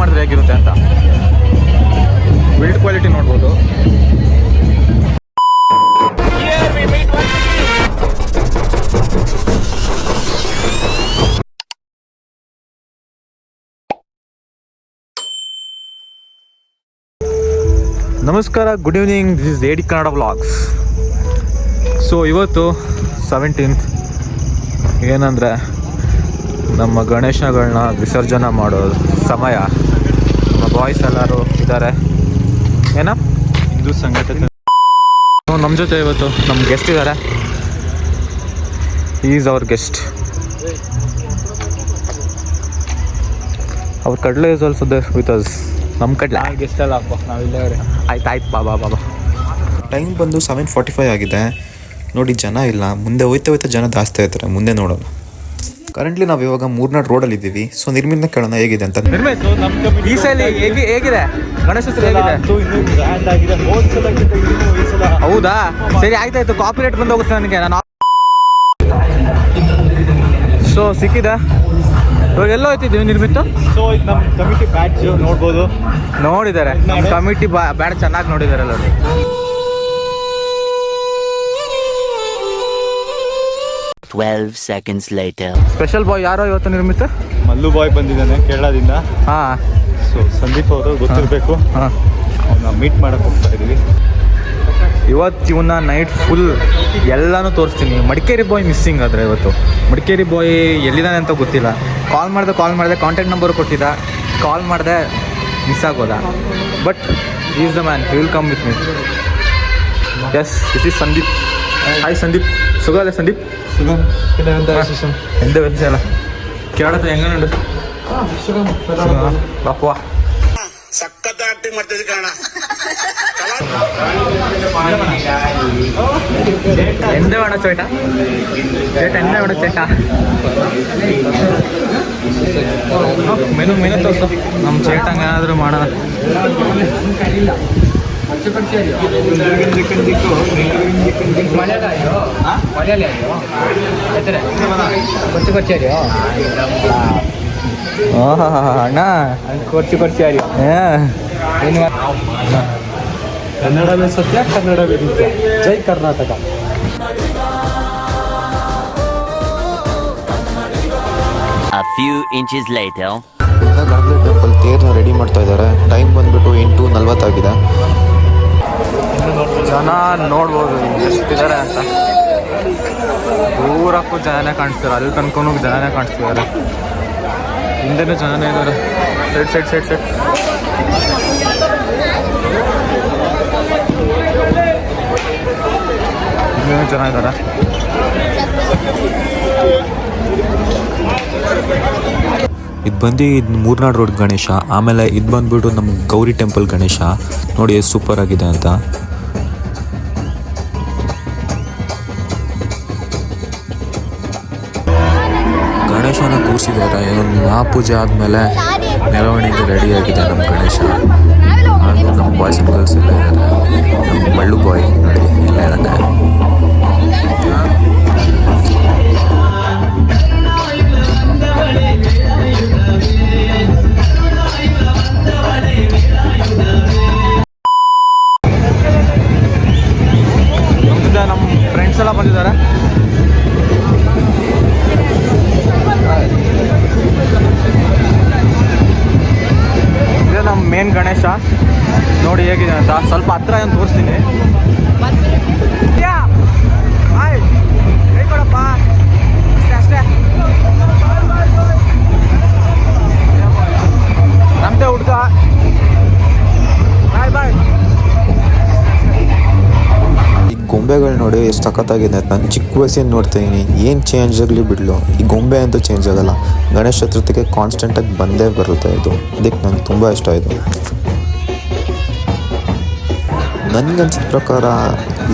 ಮಾಡಿದ್ರೆ ಹೇಗಿರುತ್ತೆ ಅಂತ. ಬಿಲ್ಡ್ ಕ್ವಾಲಿಟಿ ನೋಡ್ಬೋದು. ನಮಸ್ಕಾರ good evening this is AD Kannada vlogs so ಇವತ್ತು ಸೆವೆಂಟೀನ್ತ್ ಏನಂದರೆ ನಮ್ಮ ಗಣೇಶಗಳನ್ನ ವಿಸರ್ಜನೆ ಮಾಡೋ ಸಮಯ. ನಮ್ಮ ಬಾಯ್ಸ್ ಎಲ್ಲರೂ ಇದ್ದಾರೆ ಏನ? ಹಿಂದೂ ಸಂಘಟನೆ. ನಮ್ಮ ಜೊತೆ ಇವತ್ತು ನಮ್ಮ ಗೆಸ್ಟ್ ಇದ್ದಾರೆ ಈಸ್ ಅವರ್ ಗೆಸ್ಟ್ ಅವ್ರ ಕಡಲೆ is also the with us ನಮ್ಮ ಕಡ್ಲೆ. ಗೆಸ್ಟ್ ಅಲ್ಲ ಅಪ್ಪ. ನಾವಿಲ್ಲೇ ಅವ್ರೆ ಆಯ್ತು ಆಯ್ತು ಬಾಬಾ ಬಾಬಾ ಟೈಮ್ ಬಂದು ಸೆವೆನ್ ಫಾರ್ಟಿ ಫೈವ್ ಆಗಿದೆ. ನೋಡಿ ಜನ ಇಲ್ಲ. ಮುಂದೆ ಹೋಯ್ತಾ ಹೋಯ್ತಾ ಜನ ಜಾಸ್ತಿ ಆಯ್ತಾರೆ. ಮುಂದೆ ನೋಡೋಣ. ಕರೆಂಟ್ಲಿ ನಾವು ಇವಾಗ ಮೂರ್ನಾಡ್ ರೋಡಲ್ಲಿ ಇದ್ದೀವಿ. ಸೊ ನಿರ್ಮಿತ ಕೇಳೋಣ ಹೇಗಿದೆ ಅಂತ ನಿರ್ಮಿತ್? ಈ ಸಲ ಹೇಗೆ ಹೇಗಿದೆ? ಗಣೇಶೋತ್ಸವ ಹೇಗಿದೆ? ಇನ್ನೂ ಗ್ರ್ಯಾಂಡ್ ಆಗಿದೆ. ಹೋದ್ ಸರಿ ಆಯ್ತಾಯ್ತು. ಕಾಪಿರೇಟ್ ಬಂದು ಹೋಗುತ್ತೆ ನನಗೆ. ನಾನು ಸೊ ಸಿಕ್ಕಿದೆ? ಇವಾಗ ಎಲ್ಲೋ ಹೋಯ್ತಿದ್ದೀವಿ ನಿರ್ಮಿತ? ಸೊ ನಮ್ಮ ಕಮಿಟಿ ಬ್ಯಾಚ್ ನೋಡ್ಬೋದು. ನೋಡಿದ್ದಾರೆ. ನಮ್ಮ ಕಮಿಟಿ ಬ್ಯಾಡ್ ಚೆನ್ನಾಗಿ ನೋಡಿದ್ದಾರೆ ಎಲ್ಲರೂ Twelve seconds later special boy ಯಾರೋ ಇವತ್ತು ನಿರ್ಮಿತ ಮಲ್ಲು ಬಾಯ್ ಬಂದಿದ್ದಾನೆ ಕೇರಳದಿಂದ. ಹಾಂ. ಸೊ ಸಂದೀಪ್ ಅವರು ಗೊತ್ತಿರಬೇಕು. ಹಾಂ. ಅವನ್ನ ಮೀಟ್ ಮಾಡಕ್ ಹೋಗ್ತಾ ಇದೀವಿ. ಇವತ್ತು ಇವನ್ನ ನೈಟ್ ಫುಲ್ ಎಲ್ಲನೂ ತೋರಿಸ್ತೀನಿ. ಮಡಿಕೇರಿ ಬಾಯ್ ಮಿಸ್ಸಿಂಗ್ ಆದರೆ ಇವತ್ತು. ಮಡಿಕೇರಿ ಬಾಯ್ ಎಲ್ಲಿದ್ದಾನೆ ಅಂತ ಗೊತ್ತಿಲ್ಲ. ಕಾಲ್ ಮಾಡಿದೆ ಕಾಲ್ ಮಾಡಿದೆ ಕಾಂಟ್ಯಾಕ್ಟ್ ನಂಬರ್ ಕೊಟ್ಟಿದ್ದ. ಕಾಲ್ ಮಾಡಿದೆ miss ಆಗೋದ. But is the man will come with me yes is is Sandeep hi Sandeep ಸುಗಲ್ಲ Sandeep ಎಂತ ವಿಷಯ ಅಲ್ಲ ಕೇಳತ್ತ ಹೆಂಗನುಂಡು ಬಾಪ್ವಾ ಸಖತ್ ಆಕ್ಟಿಂಗ್ ಮಾಡ್ತಿದ್ದೆ ಕಾರಣ എന്ത് വേണം ചേട്ടാ ചേട്ടാ എന്താ വേണം ചേട്ടാ ಮೆನು ಮೆನು ತೋರ್ಸು ನಮ್ಮ ചേട്ട ಏನಾದರೂ ಮಾಡೋಣ ಅಣ್ಣ. ಕೊರ್ಚಿ ಕೊರ್ಚಿ ಆರಿ ಏನು? ಕನ್ನಡವೇ ಸತ್ಯ ಕನ್ನಡವೇ ನಿತ್ಯ. ಜೈ Karnataka. A few inches later. Ganapati temple ತೇರ್ನ ready ಮಾಡ್ತಾ ಇದ್ದಾರೆ. ಟೈಮ್ ಬಂದ್ಬಿಟ್ಟು ಎಂಟು ನಲ್ವತ್ತಾಗಿದೆ. ಜನ ನೋಡ್ಬೋದು ಎಷ್ಟಿದ್ದಾರೆ ಅಂತ. ದೂರಕ್ಕೂ ಜನನೇ ಕಾಣಿಸ್ತಾರೆ ಅಲ್ಲಿ ತನಕನೂ ಜನನೇ ಕಾಣಿಸ್ತಿದ್ದಾರೆ. ಹಿಂದೆನೂ ಜನನೇ ಇದ್ದಾರೆ. Side side side side. ಇನ್ನೂ ಜನ ಇದ್ದಾರೆ. ಇದು ಬಂದು ಇದು ಮೂರ್ನಾಡ್ ರೋಡ್ ಗಣೇಶ, ಆಮೇಲೆ ಇದು ಬಂದ್ಬಿಟ್ಟು ನಮ್ಮ ಗೌರಿ ಟೆಂಪಲ್ ಗಣೇಶ. ನೋಡಿ ಸೂಪರ್ ಆಗಿದೆ ಅಂತ. ಕೂರಿಸಿದ್ದಾರೆ ಇನ್ನೊಂದು ಮಹಾಪೂಜೆ ಆದಮೇಲೆ ಮೆರವಣಿಗೆ ರೆಡಿಯಾಗಿದೆ ನಮ್ಮ ಗಣೇಶ. ಹಾಗೂ ನಮ್ಮ ಬಾಯ್ಸ್ ಗರ್ಲ್ಸ್ ಎಲ್ಲ ಇದ್ದಾರೆ. ನಮ್ಮ ಮಳ್ಳು ಬಾಯ್ ನೋಡಿ. ಮೇನ್ ಗಣೇಶ. ನೋಡಿ ಹೇಗಿದೆ ಅಂತ. ಸ್ವಲ್ಪ ಹತ್ರ ಏನು ತೋರಿಸ್ತೀನಿ. ಅಷ್ಟೇ. ನಮ್ದೇ ಹುಡ್ಗ. ಬಾಯ್ ಬಾಯ್. ಗೊಂಬೆಗಳು ನೋಡಿ ಎಷ್ಟು ಸಖತ್ತಾಗಿದೆ ನಾನು ಚಿಕ್ಕ ವಯಸ್ಸಿಂದ ನೋಡ್ತಾಯಿದ್ದೀನಿ ಏನು ಚೇಂಜ್ ಆಗಲಿ ಬಿಡಲು. ಈ ಗೊಂಬೆ ಅಂತೂ ಚೇಂಜ್ ಆಗಲ್ಲ. ಗಣೇಶ ಚತುರ್ಥಿಗೆ ಕಾನ್ಸ್ಟೆಂಟಾಗಿ ಬಂದೇ ಬರುತ್ತೆ ಇದು. ಅದಕ್ಕೆ ನನಗೆ ತುಂಬ ಇಷ್ಟ ಇದು. ನನಗನ್ಸಿದ ಪ್ರಕಾರ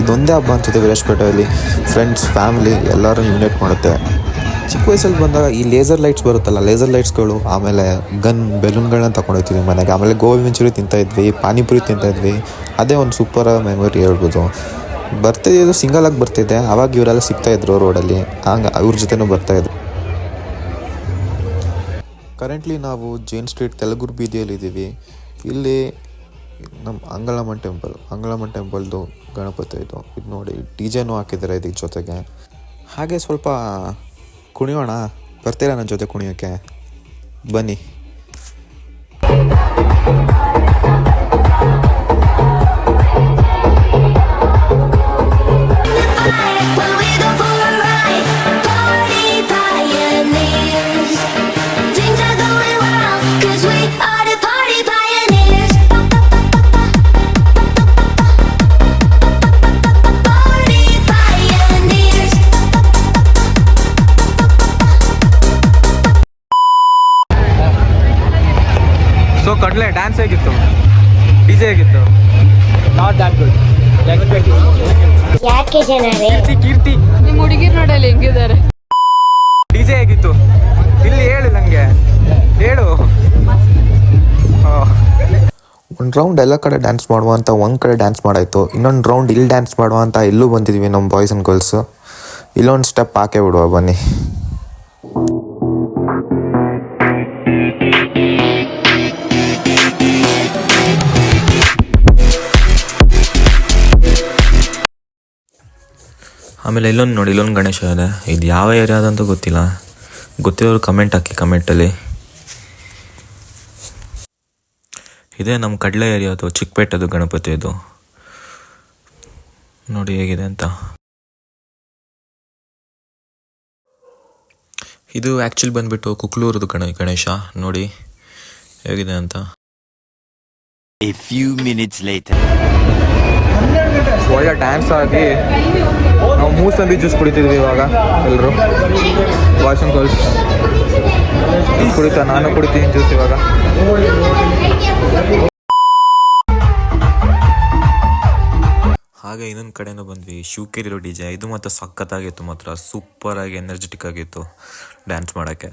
ಇದೊಂದೇ ಹಬ್ಬ ಅನ್ಸುತ್ತೆ ವಿರಾಜ್ಪೇಟೆಯಲ್ಲಿ. ಫ್ರೆಂಡ್ಸ್ ಫ್ಯಾಮಿಲಿ ಎಲ್ಲರೂ ಯುನೈಟ್ ಮಾಡುತ್ತೆ. ಚಿಕ್ಕ ವಯಸ್ಸಲ್ಲಿ ಬಂದಾಗ ಈ ಲೇಸರ್ ಲೈಟ್ಸ್ ಬರುತ್ತಲ್ಲ ಲೇಸರ್ ಲೈಟ್ಸ್ಗಳು ಆಮೇಲೆ ಗನ್ ಬೆಲೂನ್ಗಳನ್ನ ತಗೊಂಡೋಗ್ತೀವಿ ಮನೆಗೆ. ಆಮೇಲೆ ಗೋಬಿ ಮಂಚೂರಿ ತಿಂತಾಯಿದ್ವಿ ಪಾನಿಪುರಿ ತಿಂತಾಯಿದ್ವಿ ಅದೇ ಒಂದು ಸೂಪರ್ ಮೆಮೊರಿ ಹೇಳ್ಬೋದು. ಬರ್ತಿದ್ದು ಸಿಂಗಲ್ ಆಗಿ ಬರ್ತಿದ್ದೆ ಅವಾಗ ಇವರೆಲ್ಲ ಸಿಗ್ತಾ ಇದ್ರು ರೋಡಲ್ಲಿ ಹಂಗೆ ಅವ್ರ ಜೊತೆನೂ ಬರ್ತಾ ಇದ್ರು. ಕರೆಂಟ್ಲಿ ನಾವು ಜೈನ್ ಸ್ಟ್ರೀಟ್ ತೆಲುಗುರ್ ಬೀದಿಯಲ್ಲಿದ್ದೀವಿ ಇಲ್ಲಿ ನಮ್ಮ ಅಂಗಳಮ್ಮನ್ ಟೆಂಪಲ್ ಅಂಗಳಮ್ಮನ್ ಟೆಂಪಲ್ದು ಗಣಪತಿ ಇದು. ಇದು ನೋಡಿ ಡಿ ಜೆನೂ ಹಾಕಿದ್ದಾರೆ ಇದಕ್ಕೆ ಜೊತೆಗೆ. ಹಾಗೆ ಸ್ವಲ್ಪ ಕುಣಿಯೋಣ. ಬರ್ತೀರಾ ನನ್ನ ಜೊತೆ ಕುಣಿಯೋಕ್ಕೆ ಬನ್ನಿ. ಡ್ಯಾನ್ಸ್ ಹೇಗಿತ್ತು? ಡಿ ಜೆ ಹೇಗಿತ್ತು ನಾಟ್ ದ್ಯಾಟ್ ಗುಡ್ ಯಾಕೆ ಜನರೇ? ಕೀರ್ತಿ ಕೀರ್ತಿ. ನಿಮ್ ಹುಡುಗಿರ್ ನೋಡಲ್ಲಿ ಹೆಂಗಿದ್ದಾರೆ? ಡಿ ಜೆ ಹೇಗಿತ್ತು? ಇಲ್ಲಿ ಹೇಳು ನನಗೆ ಹೇಳು. ಒಂದು ರೌಂಡ್ ಎಲ್ಲ ಕಡೆ ಡ್ಯಾನ್ಸ್ ಮಾಡುವ ಅಂತ ಒಂದು ಕಡೆ ಡ್ಯಾನ್ಸ್ ಮಾಡಾಯಿತು. ಇನ್ನೊಂದು ರೌಂಡ್ ಇಲ್ಲಿ ಡ್ಯಾನ್ಸ್ ಮಾಡುವ ಅಂತ ಇಲ್ಲೂ ಬಂದಿದ್ವಿ ನಮ್ಮ ಬಾಯ್ಸ್ ಆ್ಯಂಡ್ ಗರ್ಲ್ಸು ಇಲ್ಲೊಂದು ಸ್ಟೆಪ್ ಹಾಕೇ ಬಿಡುವ ಬನ್ನಿ. ಆಮೇಲೆ ಇಲ್ಲೊಂದು ನೋಡಿ ಇಲ್ಲೊಂದು ಗಣೇಶ ಇದೆ. ಇದು ಯಾವ ಏರಿಯಾದಂತೂ ಗೊತ್ತಿಲ್ಲ. ಗೊತ್ತಿರೋರು ಕಮೆಂಟ್ ಹಾಕಿ ಕಮೆಂಟಲ್ಲಿ ಇದೇ ನಮ್ಮ ಕಡಲೆ ಏರಿಯಾದು ಚಿಕ್ಕಪೇಟೆದು ಗಣಪತಿ ಇದು ನೋಡಿ ಹೇಗಿದೆ ಅಂತ. ಇದು ಆ್ಯಕ್ಚುಲಿ ಬಂದ್ಬಿಟ್ಟು ಕುಕ್ಲೂರದು ಗಣ ಗಣೇಶ. ನೋಡಿ ಹೇಗಿದೆ ಅಂತ. A few minutes later. ಒಳ್ಳೆ ಡ್ಯಾನ್ಸ್ ಆಗಿ ಮೂಸಂಬಿ ಜ್ಯೂಸ್ ಕುಡಿತಿದ್ವಿ ಇವಾಗ ಎಲ್ಲರೂ ವಾಷಿಂಗ್ ಗರ್ಲ್ಸ್ ಕುಡಿತಾ? ನಾನು ಕುಡಿತೀನಿ ಜ್ಯೂಸ್ ಇವಾಗ. ಹಾಗೆ ಇನ್ನೊಂದು ಕಡೆನೂ ಬಂದ್ವಿ. ಶಿವಕೇರಿರೋ ಡಿ ಜೆ. ಇದು ಮಾತ್ರ ಸಖತ್ತಾಗಿತ್ತು ಮಾತ್ರ. ಸೂಪರಾಗಿ ಎನರ್ಜೆಟಿಕ್ ಆಗಿತ್ತು. ಡ್ಯಾನ್ಸ್ ಮಾಡೋಕ್ಕೆ.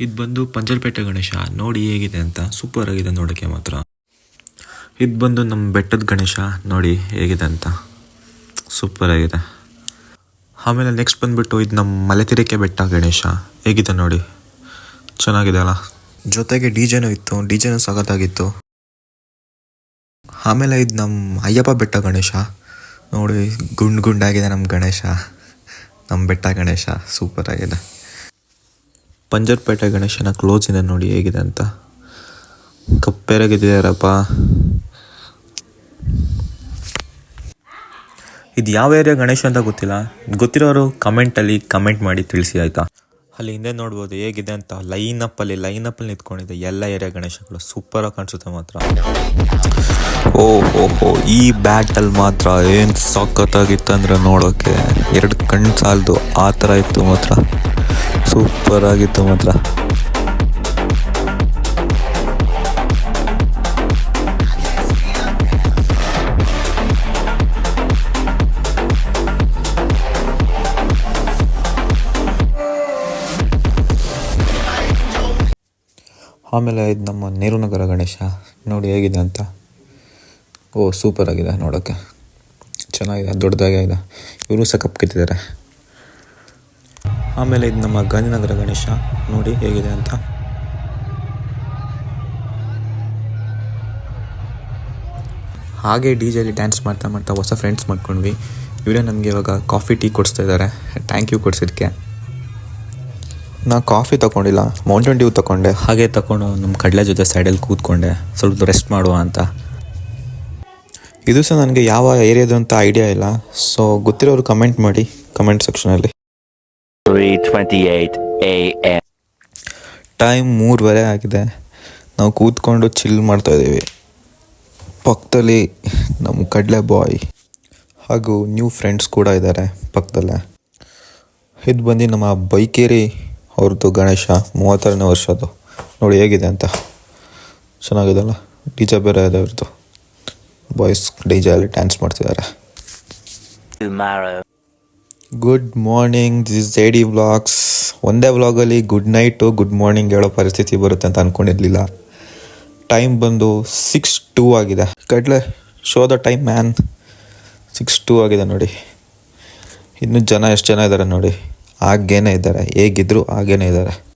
ಇದು ಬಂದು ಪಂಜರ್ಪೇಟೆ ಗಣೇಶ. ನೋಡಿ ಹೇಗಿದೆ ಅಂತ ಸೂಪರ್ ಆಗಿದೆ ನೋಡೋಕ್ಕೆ ಮಾತ್ರ. ಇದು ಬಂದು ನಮ್ಮ ಬೆಟ್ಟದ ಗಣೇಶ. ನೋಡಿ ಹೇಗಿದೆ ಅಂತ. ಸೂಪರ್ ಆಗಿದೆ. ಆಮೇಲೆ ನೆಕ್ಸ್ಟ್ ಬಂದುಬಿಟ್ಟು ಇದು ನಮ್ಮ ಮಲೆತಿರಿಕೆ ಬೆಟ್ಟ ಗಣೇಶ. ಹೇಗಿದೆ ನೋಡಿ. ಚೆನ್ನಾಗಿದೆ ಅಲ್ಲ. ಜೊತೆಗೆ ಡಿ ಜೆನೂ ಇತ್ತು. ಡಿ ಜೆನೂ ಸಖತ್ತಾಗಿತ್ತು. ಆಮೇಲೆ ಇದು ನಮ್ಮ ಅಯ್ಯಪ್ಪ ಬೆಟ್ಟ ಗಣೇಶ. ನೋಡಿ ಗುಂಡ್ ಗುಂಡಾಗಿದೆ ನಮ್ಮ ಗಣೇಶ. ನಮ್ಮ ಬೆಟ್ಟ ಗಣೇಶ. ಸೂಪರ್ ಆಗಿದೆ. ಪಂಜರ್ಪೇಟೆ ಗಣೇಶನ ಕ್ಲೋಸ್ ಇದೆ ನೋಡಿ ಹೇಗಿದೆ ಅಂತ. ಕಪ್ಪೆರಗಿದ್ದಾರಪ್ಪ ಇದು ಯಾವ ಏರಿಯಾ ಗಣೇಶ ಅಂತ ಗೊತ್ತಿಲ್ಲ. ಗೊತ್ತಿರೋರು ಕಮೆಂಟಲ್ಲಿ ಕಮೆಂಟ್ ಮಾಡಿ ತಿಳಿಸಿ ಆಯಿತಾ? ಅಲ್ಲಿ ಹಿಂದೆ ನೋಡ್ಬೋದು ಹೇಗಿದೆ ಅಂತ. ಲೈನ್ ಅಪ್ಪಲ್ಲಿ ಲೈನ್ ನಿಂತ್ಕೊಂಡಿದೆ ಎಲ್ಲ ಏರಿಯಾ ಗಣೇಶಗಳು. ಸೂಪರಾಗಿ ಕಾಣಿಸುತ್ತೆ ಮಾತ್ರ. ಓ ಹೋ ಈ ಬ್ಯಾಟಲ್ ಮಾತ್ರ ಏನು ಸಖತ್ತಾಗಿತ್ತಂದ್ರೆ ನೋಡೋಕ್ಕೆ ಎರಡು ಕಣ್ಣು ಸಾಲದು, ಆ ಥರ ಇತ್ತು ಮಾತ್ರ. ಸೂಪರ್ ಆಗಿತ್ತು ಮಾತ್ರ. ಆಮೇಲೆ ಇದು ನಮ್ಮ ನೇರುನಗರ ನಗರ ಗಣೇಶ. ನೋಡಿ ಹೇಗಿದೆ ಅಂತ. ಓ ಸೂಪರ್ ಆಗಿದೆ ನೋಡೋಕ್ಕೆ ಚೆನ್ನಾಗಿದೆ ದೊಡ್ಡದಾಗಿ ಇದೆ ಇವರು ಸಹ ಕಪ್ ಕಿತ್ತಿದ್ದಾರೆ ಆಮೇಲೆ ಇದು ನಮ್ಮ ಗಾಂಧಿನಗರ ಗಣೇಶ ನೋಡಿ ಹೇಗಿದೆ ಅಂತ. ಹಾಗೆ ಡಿ ಜೆಲಿ ಡ್ಯಾನ್ಸ್ ಮಾಡ್ತಾ ಮಾಡ್ತಾ ಹೊಸ ಫ್ರೆಂಡ್ಸ್ ಮಾಡ್ಕೊಂಡ್ವಿ. ಇವರೇ ನಮಗೆ ಇವಾಗ ಕಾಫಿ ಟೀ ಕೊಡಿಸ್ತಾ ಇದ್ದಾರೆ ಥ್ಯಾಂಕ್ ಯು ಕೊಡಿಸಿದ್ದಕ್ಕೆ ನಾ ಕಾಫಿ ತೊಗೊಂಡಿಲ್ಲ ಮೌಂಟೇನ್ ಡ್ಯೂ ತೊಗೊಂಡೆ. ಹಾಗೆ ತಗೊಂಡು ನಮ್ಮ ಕಡಲೆ ಜೊತೆ ಸೈಡಲ್ಲಿ ಕೂತ್ಕೊಂಡೆ. ಸ್ವಲ್ಪ ರೆಸ್ಟ್ ಮಾಡುವ ಅಂತ. ಇದು ಸಹ ನನಗೆ ಯಾವ ಏರಿಯಾದು ಅಂತ ಐಡಿಯಾ ಇಲ್ಲ. ಸೊ ಗೊತ್ತಿರೋರು ಕಮೆಂಟ್ ಮಾಡಿ ಕಮೆಂಟ್ ಸೆಕ್ಷನಲ್ಲಿ 3:28 a.m. ಟೈಮ್ ಮೂರುವರೆ ಆಗಿದೆ. ನಾವು ಕೂತ್ಕೊಂಡು ಚಿಲ್ ಮಾಡ್ತಾ ಇದ್ದೀವಿ. ಪಕ್ಕದಲ್ಲಿ ನಮ್ಮ ಕಡಲೆ ಬಾಯ್ ಹಾಗೂ ನ್ಯೂ ಫ್ರೆಂಡ್ಸ್ ಕೂಡ ಇದ್ದಾರೆ ಪಕ್ಕದಲ್ಲೇ. ಇದು ಬಂದು ನಮ್ಮ ಬೈಕೇರಿ ಅವ್ರದ್ದು ಗಣೇಶ ಮೂವತ್ತಾರನೇ ವರ್ಷದ್ದು. ನೋಡಿ ಹೇಗಿದೆ ಅಂತ. ಚೆನ್ನಾಗಿದೆಲ್ಲ? ಡಿ ಜೆ ಬೇರೆ ಇದೆ ಅವ್ರದ್ದು ಬಾಯ್ಸ್ ಡಿ ಜೆ ಅಲ್ಲಿ ಡ್ಯಾನ್ಸ್ ಮಾಡ್ತಿದ್ದಾರೆ. Good morning this J D vlogs ಒಂದೇ ವ್ಲಾಗಲ್ಲಿ ಗುಡ್ ನೈಟು ಗುಡ್ ಮಾರ್ನಿಂಗ್ ಹೇಳೋ ಪರಿಸ್ಥಿತಿ ಬರುತ್ತೆ ಅಂತ ಅಂದ್ಕೊಂಡಿರಲಿಲ್ಲ ಟೈಮ್ ಬಂದು ಸಿಕ್ಸ್ ಟೂ ಆಗಿದೆ. ಕಡಲೆ show the time man six two ಆಗಿದೆ ನೋಡಿ. ಇನ್ನೂ ಜನ, ಎಷ್ಟು ಜನ ಇದ್ದಾರೆ ನೋಡಿ. ಹಾಗೇನೆ ಇದ್ದಾರೆ. ಹೇಗಿದ್ರು ಹಾಗೇನೆ ಇದ್ದಾರೆ.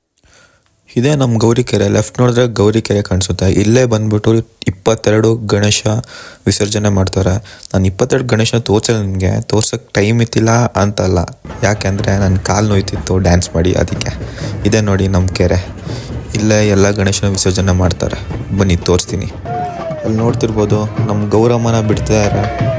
ಇದೇ ನಮ್ಮ ಗೌರಿ ಕೆರೆ ಲೆಫ್ಟ್ ನೋಡಿದ್ರೆ ಗೌರಿಕೆರೆ ಕಾಣಿಸುತ್ತೆ. ಇಲ್ಲೇ ಬಂದ್ಬಿಟ್ಟು ಇಪ್ಪತ್ತೆರಡು ಗಣೇಶ ವಿಸರ್ಜನೆ ಮಾಡ್ತಾರೆ. ನಾನು ಇಪ್ಪತ್ತೆರಡು ಗಣೇಶ ತೋರ್ಸಲ್ಲ ನನಗೆ. ತೋರ್ಸೋಕ್ಕೆ ಟೈಮ್ ಇತ್ತಿಲ್ಲ ಅಂತಲ್ಲ. ಯಾಕೆಂದರೆ ನನ್ನ ಕಾಲು ನೋಯ್ತಿತ್ತು ಡ್ಯಾನ್ಸ್ ಮಾಡಿ ಅದಕ್ಕೆ. ಇದೇ ನೋಡಿ ನಮ್ಮ ಕೆರೆ. ಇಲ್ಲೇ ಎಲ್ಲ ಗಣೇಶನ ವಿಸರ್ಜನೆ ಮಾಡ್ತಾರೆ. ಬನ್ನಿ ತೋರಿಸ್ತೀನಿ. ಅಲ್ಲಿ ನೋಡ್ತಿರ್ಬೋದು ನಮ್ಮ ಗೌರಮ್ಮನ ಬಿಡ್ತಿದ್ದಾರೆ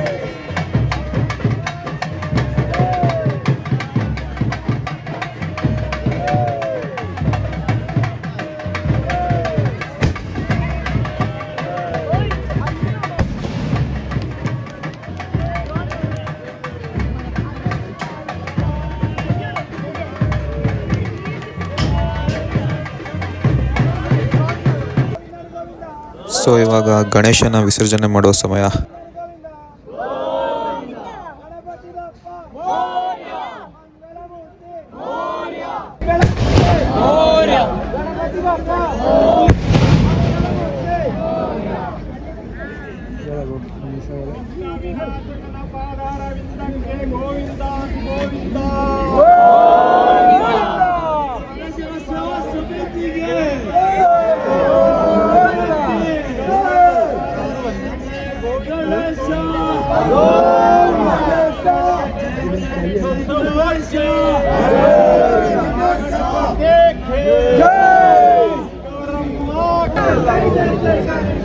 ಸೊ ಇವಾಗ ಗಣೇಶನ ವಿಸರ್ಜನೆ ಮಾಡುವ ಸಮಯ.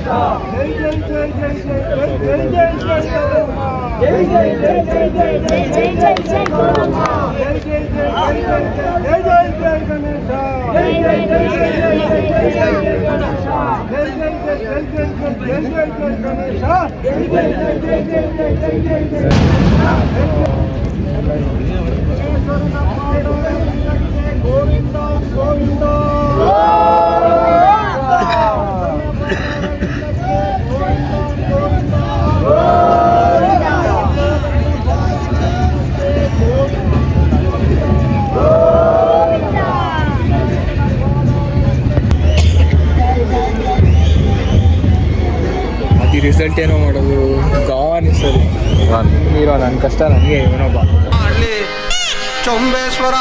ಅದು ರಿಸಲ್ಟ್ ಏನೋ ಮಾಡೋದು. ಗಾನ್ ಸರಿ. ಹೀರೋ ನನ್ನ ಕಷ್ಟ ನನಗೆ ಇವನೊಬ್ಬ ಚೊಂಬೇಶ್ವರ.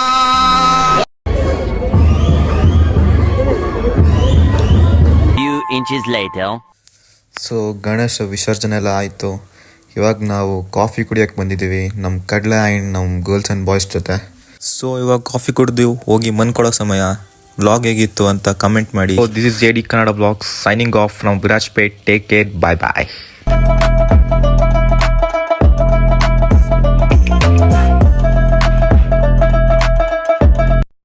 ಇಂಚಸ್ ಲೈಟ್ ಸೊ ಗಣೇಶ ವಿಸರ್ಜನೆ ಎಲ್ಲ ಆಯಿತು. ಇವಾಗ ನಾವು ಕಾಫಿ ಕುಡಿಯೋಕ್ಕೆ ಬಂದಿದ್ದೀವಿ. ನಮ್ಮ ಕಡಲೆ ಆ್ಯಂಡ್ ನಮ್ಮ ಗರ್ಲ್ಸ್ ಆ್ಯಂಡ್ ಬಾಯ್ಸ್ ಜೊತೆ. ಸೊ ಇವಾಗ ಕಾಫಿ ಕುಡಿದು ಹೋಗಿ ಮನ್ಕೊಳೋ ಸಮಯ. ವ್ಲಾಗ್ ಹೇಗಿತ್ತು ಅಂತ ಕಮೆಂಟ್ ಮಾಡಿ. This is J D Kannada blog signing off from Virajpet take care bye bye